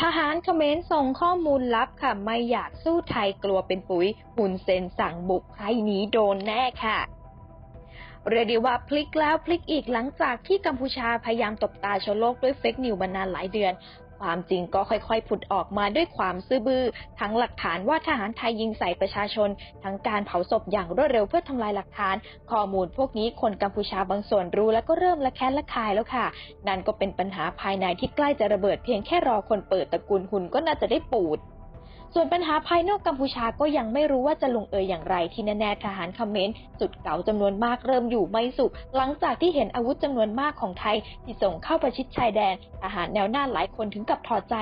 ทหารเขมรส่งข้อมูลลับค่ะ ไม่อยากสู้ไทยกลัวเป็นปุ๋ยหุนเซนสั่งบุกใครหนีโดนแน่ค่ะ เรียกได้ว่าพลิกแล้วพลิกอีกหลังจากที่กัมพูชาพยายามตบตาชาวโลกด้วยเฟกนิวมานานหลายเดือน ความจริงก็ค่อยๆผุดออกมาด้วยความซื่อบือ้อทั้งหลักฐานว่าทหารไทยยิงใส่ประชาชน ทั้งการเผาศพอย่างรวดเร็วเพื่อทำลายหลักฐาน ข้อมูลพวกนี้คนกัมพูชาบางส่วนรู้แล้วก็เริ่มละแคะละคายแล้วค่ะ นั่นก็เป็นปัญหาภายในที่ใกล้จะระเบิดเพียงแค่รอคนเปิดตระกูลหุ่นก็น่าจะได้ปูด ส่วนปัญหาภายนอกกัมพูชาก็ยังไม่รู้ว่าจะลงเอยอย่างไร ที่แน่ๆทหารเขมรสุดเก่าจำนวนมากเริ่มอยู่ไม่สุข หลังจากที่เห็นอาวุธจำนวนมากของไทย ที่ส่งเข้าประชิดชายแดนทหารแนวหน้าหลายคนถึงกับถอดใจ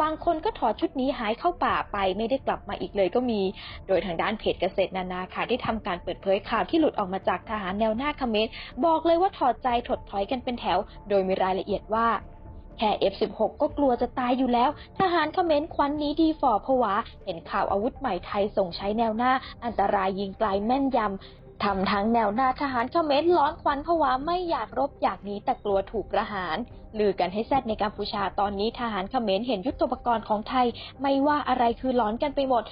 บางคนก็ถอดชุดนี้หายเข้าป่าไปไม่ได้กลับมาอีกเลยก็มี โดยทางด้านเพจเกษตรนานาค่ะที่ทำการเปิดเผยข่าวที่หลุดออกมาจากทหารแนวหน้าเขมรบอกเลยว่าถอดใจถดถอยกันเป็นแถว โดยมีรายละเอียดว่า แค่ F16 ก็กลัวจะตายอยู่แล้ว ทหารเขมรควันนี้ดีฝ่อผวา เห็นข่าวอาวุธใหม่ไทยส่งใช้แนวหน้า อันตรายยิงไกลแม่นยำทำทั้งแนวหน้าทหารเขมรร้อนควันผวาไม่อยากรบอยากหนีแต่กลัวถูกประหาร ลือกันให้แซดในกัมพูชาตอนนี้ทหารเขมรเห็นยุทธปกรณ์ของไทย ไม่ว่าอะไรคือร้อนกันไปหมด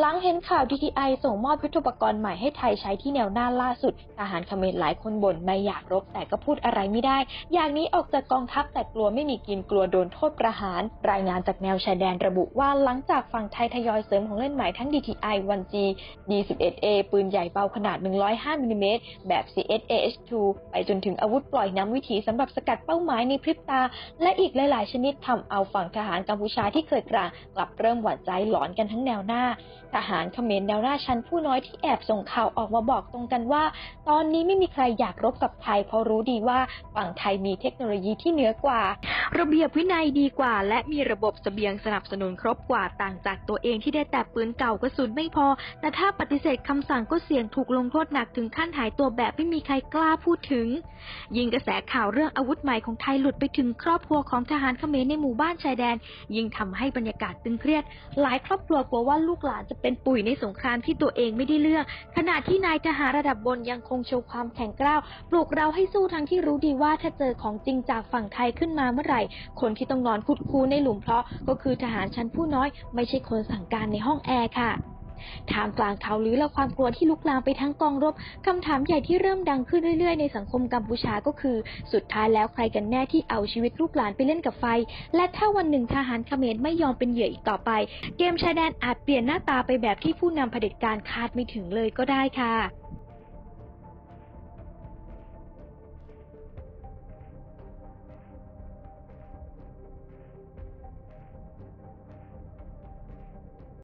หลังเห็นข่าว DTI ส่งมอบยุทธปกรณ์ใหม่ให้ไทยใช้ที่แนวหน้าล่าสุดทหารเขมรหลายคนบ่นไม่อยากรบแต่ก็พูดอะไรไม่ได้ อย่างนี้ออกจากกองทัพแต่กลัวไม่มีกินกลัวโดนโทษประหาร รายงานจากแนวชายแดนระบุว่าหลังจากฝั่งไทยทยอยเสริมของเล่นใหม่ทั้ง DTI 1G D11A ปืนใหญ่เบาขนาด 105มิลลิเมตรแบบ CSAH2 ไปจนถึงอาวุธปล่อยน้ำวิถีสำหรับสกัดเป้าหมายในพริบตา และอีกหลาย ๆ ชนิดทำเอาฝั่งทหารกัมพูชาที่เคยกลางกลับเริ่มหวั่นใจหลอนกันทั้งแนวหน้าทหารเขมรแนวหน้าชั้นผู้น้อยที่แอบส่งข่าวออกมาบอกตรงกันว่า ตอนนี้ไม่มีใครอยากรบกับไทยเพราะรู้ดีว่าฝั่งไทยมีเทคโนโลยีที่เหนือกว่าระเบียบวินัยดีกว่า และมีระบบเสบียงสนับสนุนครบกว่าต่างจากตัวเองที่ได้แต่ปืนเก่ากระสุนไม่พอ แต่ถ้าปฏิเสธคำสั่งก็เสี่ยงถูกลงโทษหนักถึงขั้นหายตัวแบบไม่มีใครกล้าพูดถึง ยิงกระแสข่าวเรื่องอาวุธใหม่ของไทยหลุดไปถึงครอบครัวของทหารเขมรในหมู่บ้านชายแดน ยิ่งทำให้บรรยากาศตึงเครียด หลายครอบครัวกลัวว่าลูกหลานจะเป็นปุ๋ยในสงครามที่ตัวเองไม่ได้เลือก ขณะที่นายทหารระดับบนยังคงโชว์ความแข็งกร้าวปลุกเราให้สู้ทั้งที่รู้ดีว่าถ้าเจอของจริงจากฝั่งไทยขึ้นมาเมื่อไหร่ คนที่ต้องนอนคุดคูในหลุมเพราะก็คือทหารชั้นผู้น้อยไม่ใช่คนสั่งการในห้องแอร์ค่ะท่ามกลางข่าวลือและความกลัวที่ลุกลามไปทั้งกองรบ คำถามใหญ่ที่เริ่มดังขึ้นเรื่อยๆ ในสังคมกัมพูชาก็คือ สุดท้ายแล้วใครกันแน่ที่เอาชีวิตลูกหลานไปเล่นกับไฟ และถ้าวันหนึ่งทหารเขมรไม่ยอมเป็นเหยื่ออีกต่อไป เกมชายแดนอาจเปลี่ยนหน้าตาไปแบบที่ผู้นำเผด็จการคาดไม่ถึงเลยก็ได้ค่ะ